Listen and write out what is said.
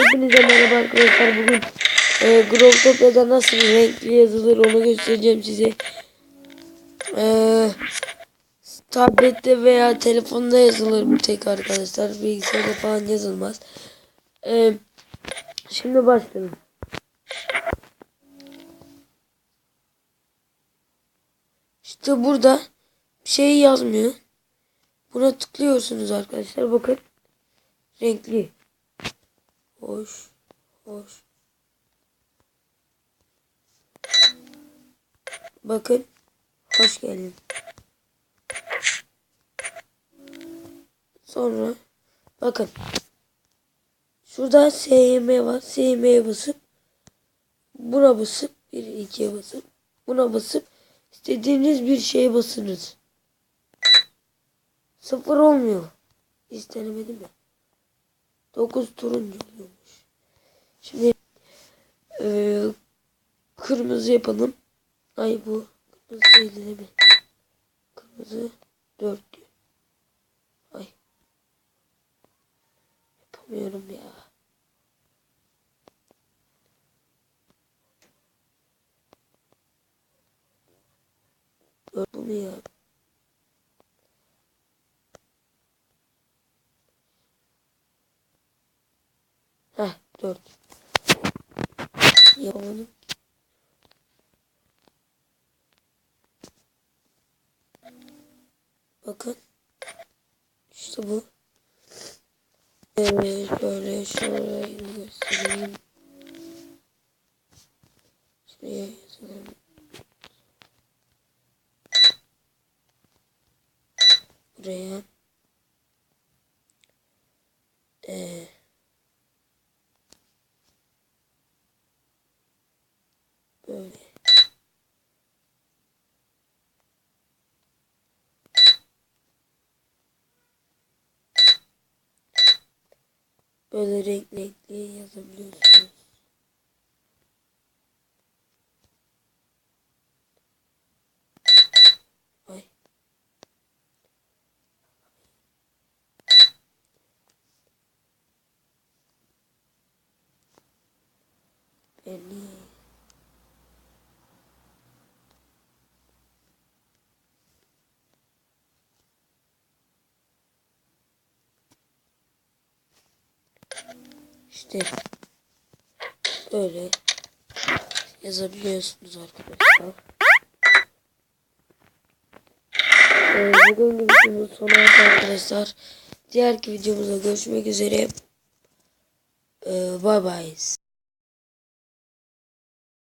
Hepinize merhaba arkadaşlar. Bugün e, Growtopia'da nasıl renkli yazılır onu göstereceğim size. E, tablette veya telefonda yazılır bu tek arkadaşlar. Bilgisayarda falan yazılmaz. E, şimdi başlayalım. İşte burada bir şey yazmıyor. Buna tıklıyorsunuz arkadaşlar. Bakın. Renkli. Hoş. Hoş. Bakın. Hoş geldin. Sonra bakın. Şurada SYM var. SYM'ye basıp buna basıp bir ikiye basıp buna basıp istediğiniz bir şeye basınız. Sıfır olmuyor. İstenemedim ya. 9 turuncu oluyormuş. Şimdi e, kırmızı yapalım. Ay bu kırmızı değil değil mi? Kırmızı 4 diyor. Ay. Yapamıyorum ya. Dört bu? 4. Yapamadım. Bakın. İşte bu. Evet şöyle göstereyim. Şuraya yazalım. Buraya. Böyle. Böyle renkli renkli yazabiliyorsunuz. Ay. Beni İşte böyle yazabiliyorsunuz arkadaşlar. Ee, bugün videomuz sona erdi arkadaşlar. Diğerki videomuzda görüşmek üzere. Ee, bye bye.